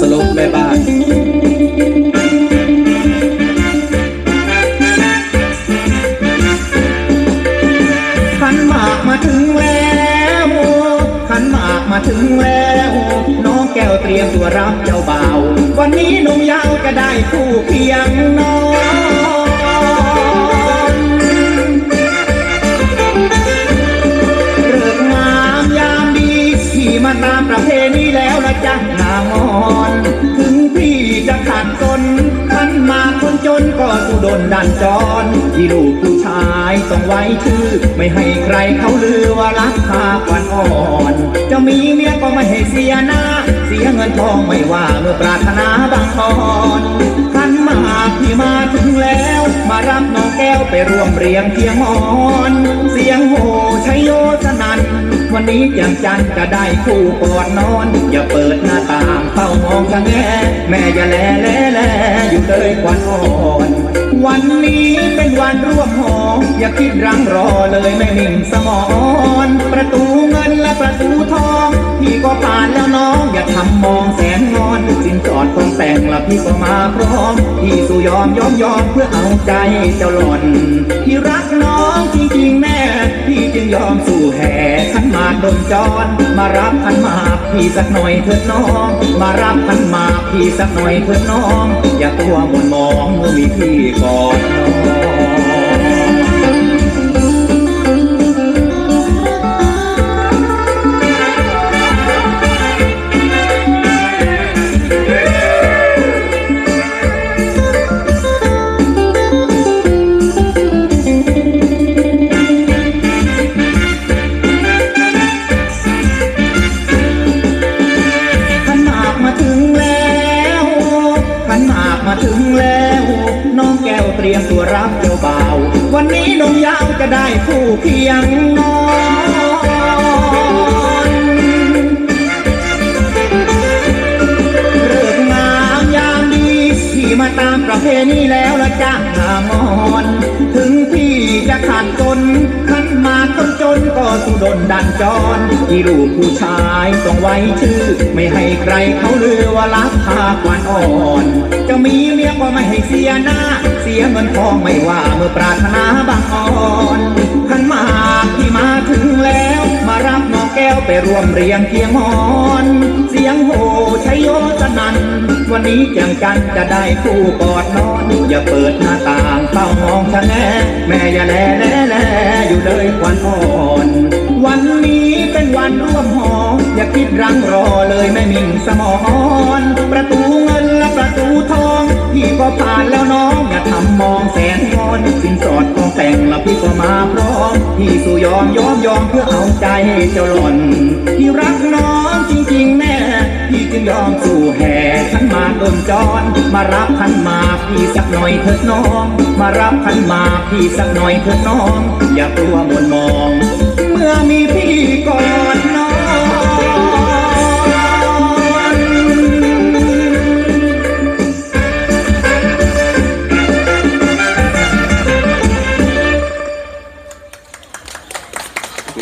สลบแม่บ้านขันหมากมาถึงแล้วขันหมากมาถึงแล้ว น้องแก้วเตรียมตัวรับเจ้าบ่าว วันนี้หนุ่มยาวจะได้คู่เคียง มาตามประเพณีแล้วละจ้ะนางอนถึงพี่จะขาดตนขันมาคนจนก็สุดนดันจรที่ลูกผู้ชายต้องไว้ชื่อ ไม่ให้ใครเขาลือว่ารักพาควันอ่อน จะมีเมียก็ไม่ให้เสียหน้า เสียเงินทองไม่ว่าเมื่อปรารถนาบางอ่อนขันมาพี่มาถึงแล้ว มารับน้องแก้วไปร่วมเรียงเคียงอ่อน เสียงโห่ชัยโยสนัน วันนี้แจ่มจันจะได้คู่กอดนอน อย่าเปิดหน้าต่างเฝ้ามองชะแง่แม่อย่าแลแลแลอยู่เลยควันอ่อน วันนี้เป็นวันร่วมหออย่าคิดรังรอเลยแม่นิ่งสมอนประตูเงินและประตูทองพี่ก็ผ่านแล้วน้อง อย่าทำมองแสนงอนสินสอดของแต่งละพี่ก็มาพร้อมพี่สู่ยอมยอมยอมเพื่อเอาใจเจ้าหล่อนพี่รักน้องจริงๆแม่พี่จึงยอมสู่แห่านหมากดนจร มารับขันหมากพี่สักหน่อยเถิดน้อง มารับขันหมากพี่สักหน่อยเถิดน้อง อย่าตัวหมุนมองเมื่อมีพี่ก่อน หมากมาถึงแล้ว น้องแก้วเตรียมตัวรับเจ้าบ่าว วันนี้น้องยาวจะได้คู่เคียงนอง มาตามประเพณีแล้วละจ้างามอนถึงพี่จะขาดจนขันมาคนจนก็สุดนดันจรที่ลูกผู้ชายต้องไว้ชื่อ ไม่ให้ใครเขาลือว่ารักพาควันอ่อน จะมีเมียก็ไม่ให้เสียหน้า เสียเงินทองไม่ว่าเมื่อปรารถนาบางอ่อนขันมาที่มา ไปร่วมเรียงเคียงหอน เสียงโห่ชัยโยสนัน วันนี้เจียงจันจะได้คู่กอดนอน อย่าเปิดหน้าต่างเฝ้ามองชะแงแม่อย่าแลแลแลอยู่เลยควันอ่อน วันนี้เป็นวันร่วมหอ อย่าคิดรังรอเลยแม่มิ่งสมอนประตู พี่สู่ยอมยอมยอมเพื่อเอาใจเจ้าหล่อนพี่รักน้องจริงๆแม่พี่จึงยอมสู่แห่ขันมาต้นจอนมารับขันมาพี่สักหน่อยเถิดน้อง มารับขันมาพี่สักหน่อยเถิดน้อง อย่ากลัวมนมอง เมื่อมี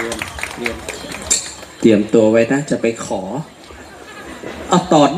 รียมเตรียมตัวไว้นะ จะไปขอเอาตอดด้วย